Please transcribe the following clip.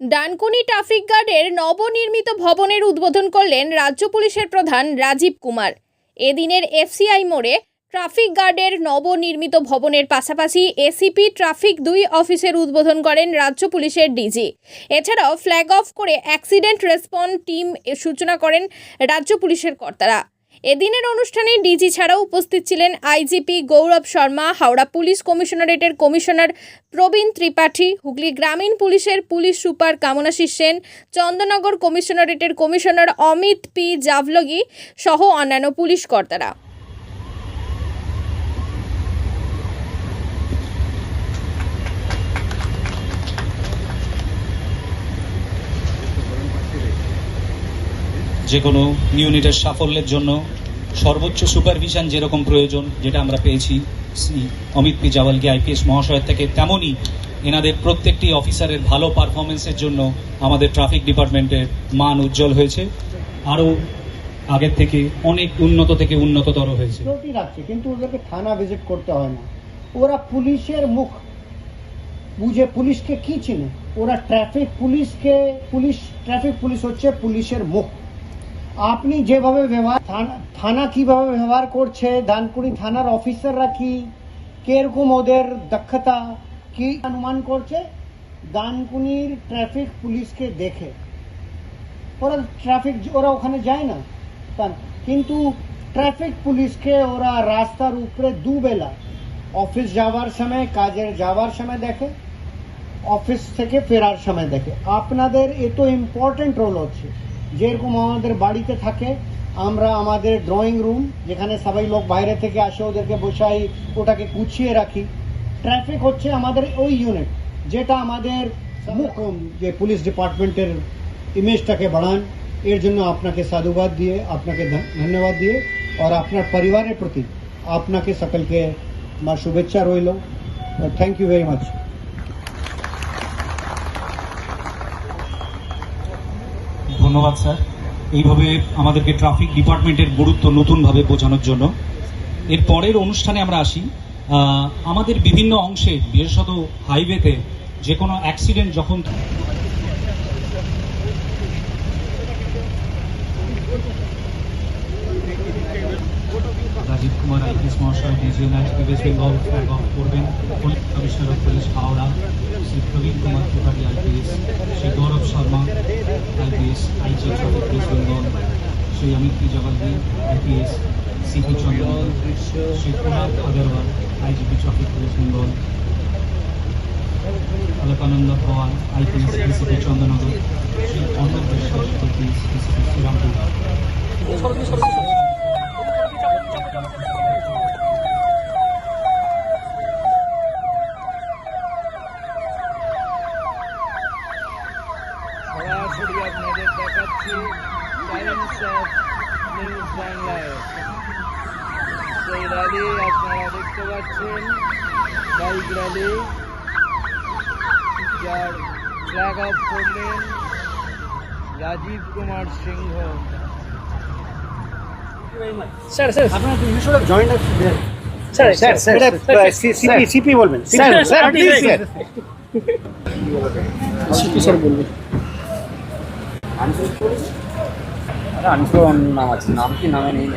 Dankuni traffic গার্ডের নবনির্মিত ভবনের উদ্বোধন করলেন রাজ্য পুলিশের প্রধান রাজীব কুমার। এদিনের এফসিআই মোড়ে ট্রাফিক গার্ডের নবনির্মিত ভবনের পাশাপাশি এসিপি ট্রাফিক দুই অফিসের উদ্বোধন করেন রাজ্য পুলিশের ডিজি। এছাড়াও ফ্ল্যাগ অফ করে অ্যাক্সিডেন্ট রেসপন্ড টিম সূচনা করেন রাজ্য পুলিশের কর্তারা। এদিনের অনুষ্ঠানে ডিজি ছাড়াও উপস্থিত ছিলেন আইজিপি গৌরব শর্মা, হাওড়া পুলিশ কমিশনারেটের কমিশনার প্রবীণ ত্রিপাঠী, হুগলি গ্রামীণ পুলিশের পুলিশ সুপার কামনাশিস সেন, চন্দননগর কমিশনারেটের কমিশনার অমিত পি জাভলগি সহ অন্যান্য পুলিশ কর্তারা। যে কোনো ইউনিটের সাফল্যের জন্য সর্বোচ্চ সুপারভিশন যেরকম প্রয়োজন, যেটা আমরা পেয়েছি, শ্রী অমিত পি জাওয়ালকে আইপিএস মহাশয়ের থেকে তেমনই এনাদের প্রত্যেকটি অফিসারের ভালো পারফরমেন্সের জন্য আমাদের ট্রাফিক ডিপার্টমেন্টের মান উজ্জ্বল হয়েছে। আরও আগের থেকে অনেক উন্নত থেকে উন্নততর হয়েছে। রাখছে কিন্তু ওদেরকে থানা ভিজিট করতে হয় না। ওরা পুলিশের মুখ। বুঝে পুলিশকে কি চিনে? ওরা ট্রাফিক পুলিশকে, পুলিশ ট্রাফিক পুলিশ হচ্ছে পুলিশের মুখ। আপনি যেভাবে ব্যবহার, থানা- কীভাবে ব্যবহার করছে, দানকুড়ি থানার অফিসাররা কি, কীরকম ওদের দক্ষতা, কি অনুমান করছে, দানকুনির ট্রাফিক পুলিশকে দেখে। ওরা ট্রাফিক, ওরা ওখানে যায় না। কিন্তু ট্রাফিক পুলিশকে ওরা রাস্তার উপরে দুবেলা অফিস যাওয়ার সময়, কাজের যাওয়ার সময় দেখে, অফিস থেকে ফেরার সময় দেখে। আপনাদের এত ইম্পর্টেন্ট রোল হচ্ছে। যেরকম আমাদের বাড়িতে থাকে, আমরা আমাদের ড্রয়িং রুম যেখানে সবাই লোক বাইরে থেকে আসে, ওদেরকে বসাই, ওটাকে গুছিয়ে রাখি। ট্রাফিক হচ্ছে আমাদের ওই ইউনিট যেটা আমাদের যে পুলিশ ডিপার্টমেন্টের ইমেজটাকে বাড়ান। এর জন্য আপনাকে সাধুবাদ দিয়ে, আপনাকে ধন- ধন্যবাদ দিয়ে, আর আপনার পরিবারের প্রতি আপনাকে সকলকে আমার শুভেচ্ছা রইল। থ্যাংক ইউ ভেরি মাচ ধন্যবাদ, স্যার। এইভাবে আমাদেরকে ট্রাফিক ডিপার্টমেন্টের গুরুত্ব নতুনভাবে বোঝানোর জন্য। এর পরের অনুষ্ঠানে আমরা আসি। আমাদের বিভিন্ন অংশে, বিশেষত হাইওয়েতে, যে কোনো অ্যাক্সিডেন্ট যখন রাজীব কুমার আইপিএস মহাশয়, ডিজি ওয়েস্ট বেঙ্গল অফ করবেন। Police commissioner of police Howrah, Shri Prabin Kumar Tripathi IPS, Shri Gourav Sharma IG traffic West Bengal Shri Amit P জগদ্দী IPS CP Chandran Shri Kunal Agarwal IGP traffic West Bengal Alakananda Powal IPS DCP Shri Arnab Biswas Serampore সরাসরি আপনাদের দেখাচ্ছি Times of news বাংলায় সেই rally আপনারা দেখতে পাচ্ছেন bike rally যার flag off করলেন রাজীব কুমার সিংহ স্যার স্যার আপনার unit joint sir sir sir CP CP বলবেন sir sir please sir CP sir বলবেন అన్ఫ్లో నా వచ్చిన నామకి నామే నేను